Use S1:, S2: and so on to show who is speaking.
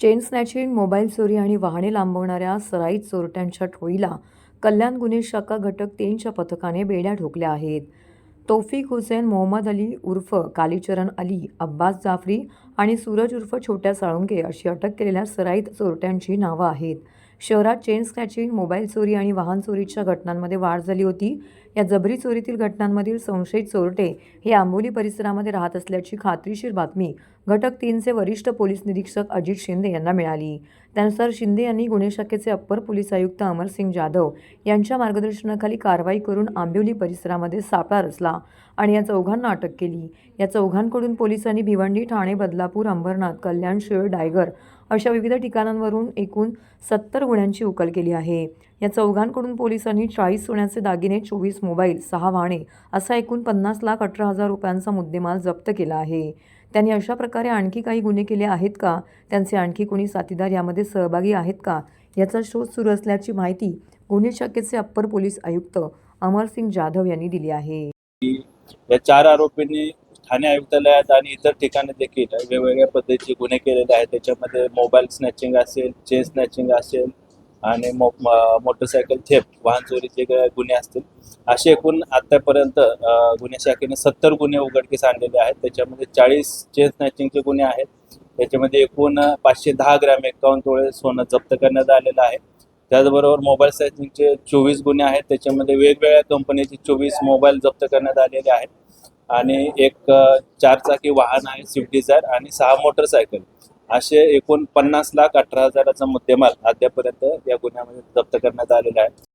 S1: Chain snatching mobile चोरी आणि वाहने लांबवणाऱ्या सराईत चोरट्यांच्या टोळीला कल्याण गुन्हे शाखा घटक तीनच्या पथकाने बेड्या ठोकल्या आहेत. तौफिक हुसेन मोहम्मद अली उर्फ कालीचरण अली अब्बास जाफरी आणि सूरज उर्फ छोट्या साळुंके अशी अटक केलेल्या सराईत चोरट्यांची नावं आहेत. शहरात चेन स्क्रॅचिंग मोबाईल चोरी आणि वाहन चोरीच्या घटनांमध्ये वाढ झाली होती. या जबरी चोरीतील घटनांमधील संशयित चोरटे हे आंबोली परिसरामध्ये राहत असल्याची खात्रीशीर बातमी घटक तीनचे वरिष्ठ पोलीस निरीक्षक अजित शिंदे यांना मिळाली. त्यानुसार शिंदे यांनी गुन्हे शाखेचे अप्पर पोलीस आयुक्त अमरसिंग जाधव यांच्या मार्गदर्शनाखाली कारवाई करून आंबिवली परिसरामध्ये सापळा रचला आणि या चौघांना अटक केली. या चौघांकडून पोलिसांनी भिवंडी ठाणे बदलापूर अंबरनाथ कल्याण शिळ डायगर अशा विविध ठिकाणांवरून एकूण सत्तर गुन्ह्यांची उकल केली आहे. या चौघांकडून पोलिसांनी चाळीस सोन्याचे दागिने चोवीस मोबाईल सहा वाहणे असा एकूण पन्नास लाख अठरा हजार रुपयांचा मुद्देमाल जप्त केला आहे. त्यांनी अशा प्रकारे आणखी काही गुन्हे केले आहेत का? त्यांचे आणखी कोणी साथीदार यामध्ये सहभागी आहेत का? याचा शोध सुरू असल्याची माहिती गुन्हे शाखेचे अप्पर पोलीस आयुक्त अमरसिंग जाधव यांनी दिली आहे.
S2: या चार आरोपींनी ठाणे आयुक्तालयात आणि इतर ठिकाणी देखील वेगवेगळ्या पद्धतीचे गुन्हे केलेले आहेत. त्याच्यामध्ये मोबाईल स्नॅचिंग असेल चेन स्नॅचिंग असेल आणि मो मोटरसायकल थेफ्ट वाहन चोरीचे गुन्हे असतील. असे एकूण आतापर्यंत गुन्हे शाखेने सत्तर गुन्हे उघडकीस आणलेले आहेत. त्याच्यामध्ये चाळीस चेन स्नॅचिंगचे गुन्हे आहेत. त्याच्यामध्ये एकूण पाचशे दहा ग्रॅम एकावन्न तोळे सोनं जप्त करण्यात आलेलं आहे. त्याचबरोबर मोबाईल स्नॅचिंगचे चोवीस गुन्हे आहेत. त्याच्यामध्ये वेगवेगळ्या कंपनीचे चोवीस मोबाईल जप्त करण्यात आलेले आहेत. आणि एक चार चारचाकी वाहन आहे स्विफ्ट डिझायर आणि सहा मोटरसायकल. असे एकूण पन्नास लाख अठरा हजाराचा मुद्देमाल अद्यापर्यंत या गुन्ह्यामध्ये जप्त करण्यात आलेला आहे.